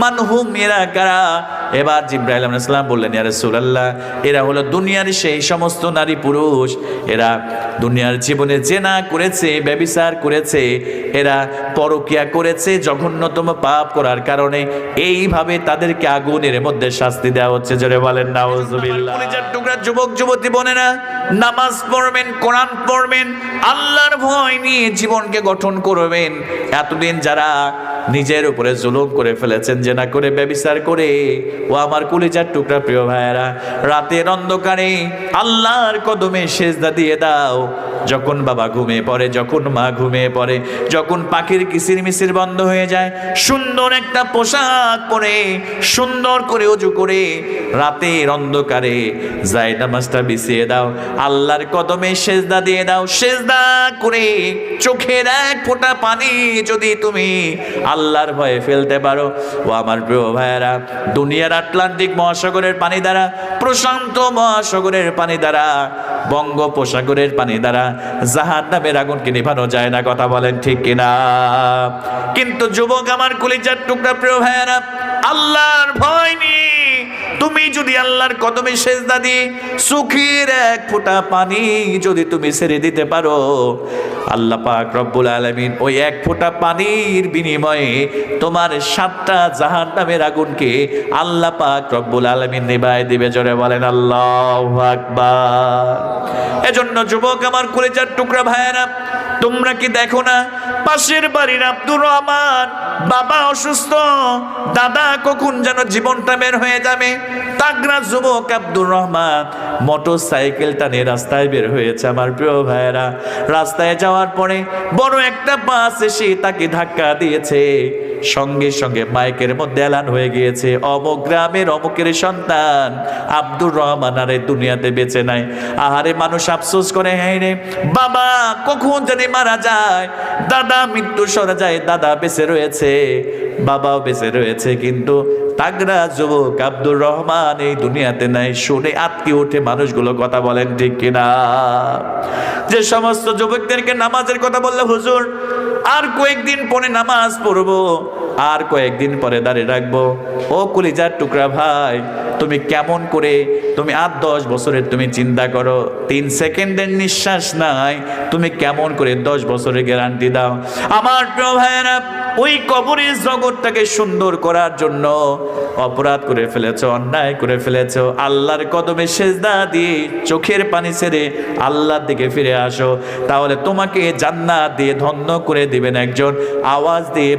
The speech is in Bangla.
মানহুম এরা কারা? এবার জিব্রাহিম ইসলাম বললেন, ইয়া রাসূলুল্লাহ, এরা হলো দুনিয়ার সেই সমস্ত নারী পুরুষ। এরা দুনিয়ার জীবনে জেনা করেছে, ব্যবিচার করেছে, এরা পরকিয়া করেছে, জঘন্যতম পাপ করার কারণে এইভাবে তাদেরকে আগুনের মধ্যে শাস্তি দেওয়া হচ্ছে। জোরে বলেন, নাউজুবিল্লাহ। টুকরা যুবক যুবতী বোনেরা, নামাজ পড়বেন, কোরআন পড়বেন, আল্লাহর ভয় নিয়ে জীবনকে গঠন করবেন। এতদিন যারা নিজের উপরে জুলুম করে ফেলেছেন, যে না করে ব্যবিচার করে। ও আমার কলিজার টুকরা, প্রিয় ভাইয়েরা, রাতের অন্ধকারে আল্লাহর কদমে সেজদা দিয়ে দাও। যখন বাবা ঘুমিয়ে পড়ে, যখন মা ঘুমিয়ে পড়ে, যখন পাখির কিসির মিসির বন্ধ হয়ে যায়, সুন্দর একটা পোশাক পরে, সুন্দর করে উজু করে রাতের অন্ধকারে যাই নামাজটা বিছিয়ে দাও। আল্লাহর কদমে সেজদা দিয়ে দাও। সেজদা করে চোখের এক ফোঁটা পানি যদি তুমি আল্লাহর ভয়ে ফেলতে পারো। ও আমার প্রিয় ভাইয়েরা, দুনিয়ার আটলান্টিক মহাসাগরের পানি দ্বারা, প্রশান্ত মহাসাগরের পানি দ্বারা, বঙ্গোপসাগরের পানি দ্বারা জাহান নামের আগুনকে নিভানো যায় না, কথা বলেন ঠিক কিনা? কিন্তু যুবক আমার কলিজার টুকরা প্রিয় ভাইয়েরা, আল্লাহর ভয় নেই তুমি যদি আল্লাহর কদমে সেজদা দিয়ে সুখের এক ফোঁটা পানি যদি তুমি ছেড়ে দিতে পারো আল্লাহ পাক রব্বুল আলামিন ওই এক ফোঁটা পানির বিনিময়ে তোমার সাতটা জাহান নামের আগুনকে আল্লাহ পাক রব্বুল আলামিন নিভায় দিবে, জোরে বলেন আল্লাহ আকবার। এজন্য যুবক আমার কলেজার টুকরা ভাইয়েরা, তোমরা কি দেখো না, পাশের বাড়ির আব্দুর রহমান, বাবা অসুস্থ, দাদা কখন যেন জীবনটা বের হয়ে যাবে? তাগরা যুবক আব্দুর রহমান মোটর সাইকেলটা নিয়ে রাস্তায় বের হয়েছে আমার প্রিয় ভাইয়েরা। রাস্তায় যাওয়ার পরে বড় একটা বাস এসে তাকে ধাক্কা দিয়েছে। সঙ্গে সঙ্গে মাইকের মধ্যে এলান হয়ে গিয়েছে। অমুক গ্রামের অমুকের সন্তান। আব্দুর রহমান আরে দুনিয়াতে বেঁচে নাই। আহারে মানুষ আফসোস করে হ্যাঁ রে, বাবা কখন জানি মারা যায়? দাদা মৃত্যু সরে যায়, দাদা বেঁচে রয়েছে। বাবাও বেঁচে রয়েছে, কিন্তু তাগরা যুবক আব্দুর রহমান এই দুনিয়াতে নাই। শুনে আটকে ওঠে মানুষগুলো কথা বলেন, ঠিক কিনা? যে সমস্ত যুবকদেরকে নামাজের কথা বললে, হুজুর, আর কয়েকদিন পরে নামাজ পড়ব। আর কয়েকদিন পরে দাঁড়িয়ে রাখব। ও কলিজার টুকরা ভাই, তুমি কেমন করে, তুমি আট দশ বছরের তুমি চিন্তা করো। তিন সেকেন্ডের নিঃশ্বাস নাই, তুমি কেমন করে দশ বছরের গ্যারান্টি দাও। আমার প্রিয় ভাইয়েরা, ওই কবরের জগৎটাকে সুন্দর করার জন্য অপরাধ করে ফেলেছো, অন্যায় করে ফেলেছো। আল্লাহর কদমে সেজদা দিয়ে চোখের পানি ছেড়ে আল্লাহর দিকে ফিরে আসো। তাহলে তোমাকে জান্নাত দিয়ে ধন্য করে দিবেন একজন। আওয়াজ দিয়ে